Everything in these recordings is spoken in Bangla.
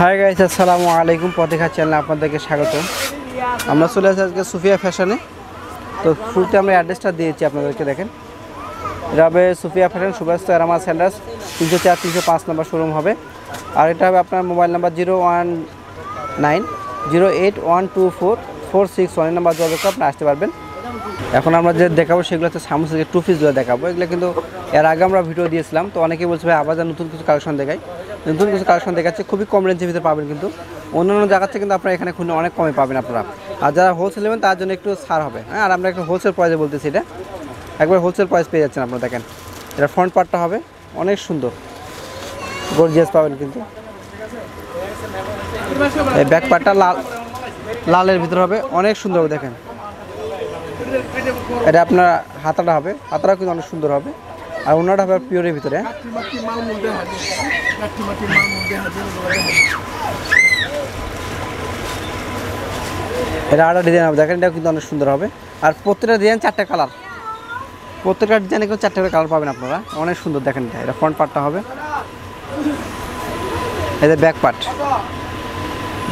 হাই গাইস আসসালামু আলাইকুম পথেখা চ্যানেলে আপনাদেরকে স্বাগত আমরা চলে আসি আজকে সুফিয়া ফ্যাশনে তো শুরুতে আমরা অ্যাড্রেসটা দিয়েছি আপনাদেরকে, দেখেন। এটা হবে সুফিয়া ফ্যাশন সুভাষ এরামা সেন্টার্স তিনশো চার, তিনশো পাঁচ নম্বর শোরুম হবে। আর এটা হবে আপনার mobile number zero one nine zero eight one two four four six one number যোগাযোগ আপনি আসতে পারবেন। এখন আমরা যে দেখাবো সেগুলো হচ্ছে থেকে টু পিসগুলো দেখাবো। এগুলো কিন্তু এর আগে আমরা ভিডিও দিয়েছিলাম, তো অনেকেই বলছে ভাই আবার নতুন কিছু কালেকশন দেখাই। নতুন কিছু কালেকশন দেখাচ্ছে, খুবই কম রেঞ্জের ভিতরে পাবেন কিন্তু। অন্যান্য জায়গার থেকে কিন্তু আপনারা এখানে খুলে অনেক কমে পাবেন আপনারা। আর যারা হোলসেল নেবেন, তার জন্য একটু ছাড় হবে। হ্যাঁ আর আমরা একটু হোলসেল প্রাইসে বলতেছি এটা। একবার হোলসেল প্রাইস পেয়ে যাচ্ছেন আপনারা, দেখেন। এটা ফ্রন্ট পার্টটা হবে, অনেক সুন্দর। গর্জিয়াস পাবেন কিন্তু। এই ব্যাক পার্টটা লাল, লালের ভিতরে হবে, অনেক সুন্দর দেখেন। এটা আপনার হাতাটা হবে হাতাটা কিন্তু অনেক সুন্দর হবে। আর ওনাটা হবে পিওরের ভিতরে? এটা আরও ডিজাইন হবে। দেখেন এটা কিন্তু অনেক সুন্দর হবে। আর প্রত্যেকটা ডিজাইন চারটে কালার প্রত্যেকটা ডিজাইনে কিন্তু চারটে কালার পাবেন আপনারা। অনেক সুন্দর, দেখেন এটা। এটা ফ্রন্ট পার্টটা হবে। এদের ব্যাক পার্ট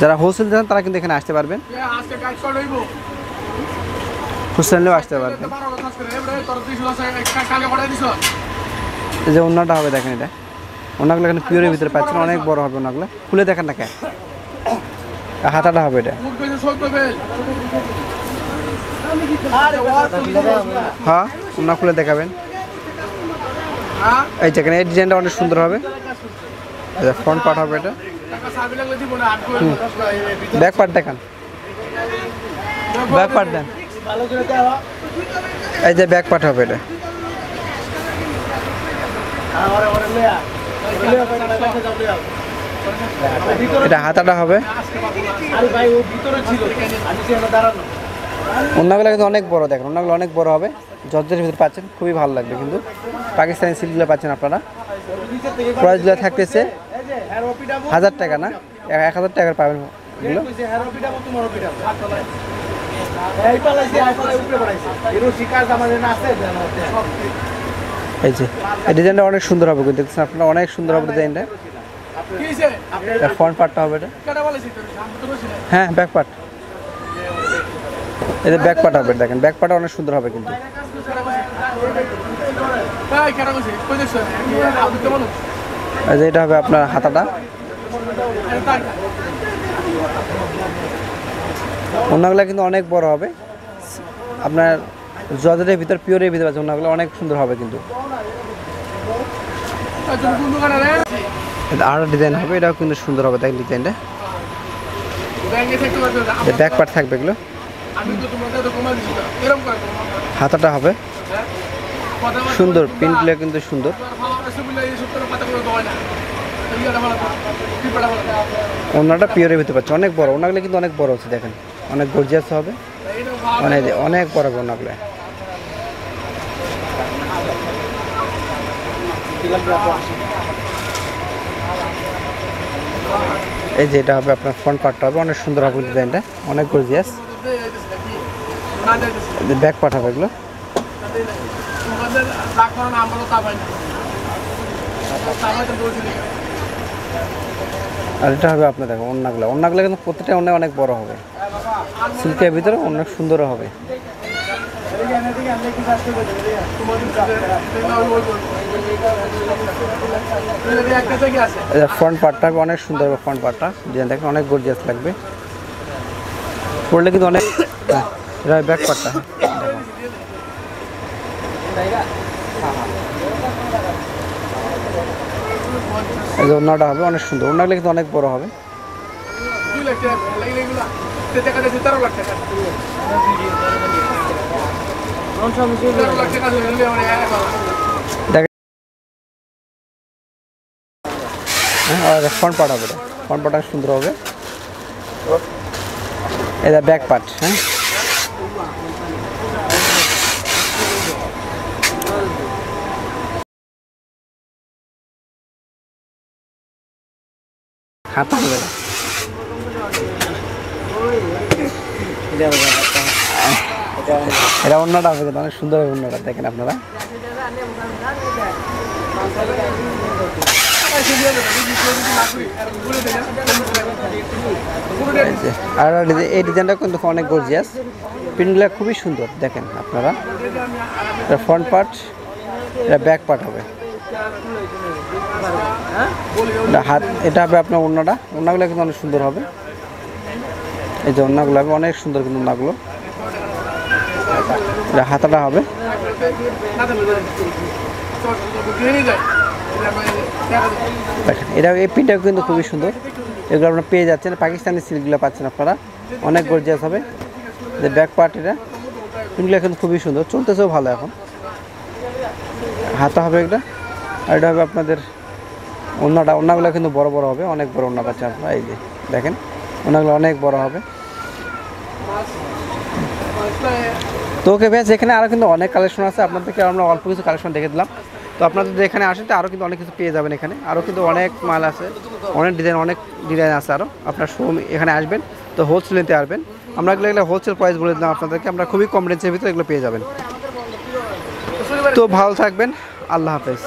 যারা হোলসেল দেন, তারা কিন্তু এখানে আসতে পারবেন। হোলসেলেও আসতে পারবেন। এই যে ওনাটা হবে দেখেন এটা। ওনাগুলো এখানে পিওরের ভিতরে পাচ্ছেন, অনেক বড় হবে ওনাগুলো খুলে দেখেন না কে হাতাটা হবে এটা। হ্যাঁ ওনা খুলে দেখাবেন। এই দেখেন এই ডিজাইনটা অনেক সুন্দর হবে। ফ্রন্ট পার্ট হবে এটা। ব্যাক পার্ট দেখান। ব্যাক পার্ট দেন। এই যে ব্যাক পার্ট হবে এটা। এটা হাতাটা হবে। অন্যগুলো কিন্তু অনেক বড়, দেখেন, অন্যগুলো অনেক বড় হবে। জর্জের ভিতরে পাচ্ছেন, খুবই ভালো লাগবে কিন্তু। পাকিস্তানি সিল্কগুলো পাচ্ছেন আপনারা। প্রাইসগুলো থাকতেছে হাজার টাকা না? এক হাজার টাকার পাবেন এগুলো। এই যে, এই ডিজাইনটা অনেক সুন্দর হবে কিন্তু দেখছেন আপনারা, অনেক সুন্দর হবে ডিজাইনটা ফ্রন্ট পার্টটা হবে এটা। হ্যাঁ ব্যাক পার্ট এটা ব্যাক পার্ট হবে, দেখেন ব্যাক পার্টটা অনেক সুন্দর হবে কিন্তু। এই এটা হবে আপনার হাতাটা। অন্যগুলো কিন্তু অনেক বড় হবে। আপনার জজের ভিতর, পিওরের ভিতরে আছে অন্যগুলো অনেক সুন্দর হবে কিন্তু। আরও ডিজাইন হবে, এটাও কিন্তু সুন্দর হবে, দেখেন ডিজাইনটা ব্যাক পার্ট থাকবে এগুলো। হাতাটা হবে। সুন্দর প্রিন্টগুলো কিন্তু সুন্দর। ওনাটা পিওরের ভিতরে পাচ্ছে, অনেক বড়। ওনাগুলো কিন্তু অনেক বড় আছে দেখেন। অনেক গর্জিয়াস হবে। অনেক অনেক বড় ওনাগুলো। এই যে এটা হবে আপনার ফ্রন্ট পার্টটা হবে। অনেক সুন্দর হবে ডিজাইনটা। অনেক গর্জিয়াস ব্যাক পার্ট হবে এগুলো। আর এটা হবে আপনার দেখো অন্যগুলো অন্যগুলো কিন্তু প্রতিটা অন্য অনেক বড় হবে। সিল্কের ভিতরে অনেক সুন্দর হবে। ফ্রন্ট পার্টটা অনেক সুন্দর ফ্রন্ট পার্টটা ডিজাইন দেখেন অনেক গর্জিয়াস লাগবে। পড়লে কিন্তু অনেক হ্যাঁ, ব্যাক পার্টটা এই অন্যটা হবে অনেক সুন্দর। অন্যগুলো কিন্তু অনেক বড় হবে। হ্যাঁ ফ্রন্ট পার্ট হবে এটা ফ্রন্ট পার্টটা সুন্দর হবে এটা ব্যাক পার্ট হ্যাঁ হাতা হবে না এটা অন্যটা হবে অনেক সুন্দর হবে অন্যটা দেখেন আপনারা। আর এই ডিজাইনটা কিন্তু অনেক গর্জিয়াস প্রিন্টগুলো খুবই সুন্দর, দেখেন আপনারা। এটা ফ্রন্ট পার্ট এটা ব্যাক পার্ট হবে। হাত, এটা হবে আপনার ওড়নাটা। ওড়নাগুলো কিন্তু অনেক সুন্দর হবে। এই যে ওড়নাগুলো হবে, অনেক সুন্দর কিন্তু ওড়নাগুলো। এটা হাতাটা হবে। দেখেন এটা এই প্রিন্টটা কিন্তু খুবই সুন্দর। এগুলো আপনারা পেয়ে যাচ্ছেন। পাকিস্তানি সিল্কগুলো পাচ্ছেন আপনারা। অনেক গর্জিয়াস হবে। যে ব্যাক পার্ট এটা প্রিন্টগুলো এখন খুবই সুন্দর। চলতেছেও ভালো এখন। হাতা হবে এটা আর এটা হবে আপনাদের ওনাটা ওনাগুলো কিন্তু বড় বড় হবে। অনেক বড় ওনা পাচ্ছেন আপনারা। এই যে দেখেন ওনাগুলো অনেক বড় হবে। তো ওকে ব্যাস এখানে আরও কিন্তু অনেক কালেকশন আছে। আপনাদেরকে আমরা অল্প কিছু কালেকশন দেখে দিলাম। তো আপনাদের এখানে আসেন, তো আরও কিন্তু অনেক কিছু পেয়ে যাবেন এখানে। আরও কিন্তু অনেক মাল আছে। অনেক ডিজাইন অনেক ডিজাইন আছে আরও আপনার শোরুম এখানে আসবেন, তো হোলসেল নিতে আসবেন। আমরা এগুলো এগুলো হোলসেল প্রাইস বলে দিলাম আপনাদেরকে। আমরা খুবই কম রেঞ্জের ভিতরে এগুলো পেয়ে যাবেন। তো ভালো থাকবেন। আল্লাহ হাফেজ।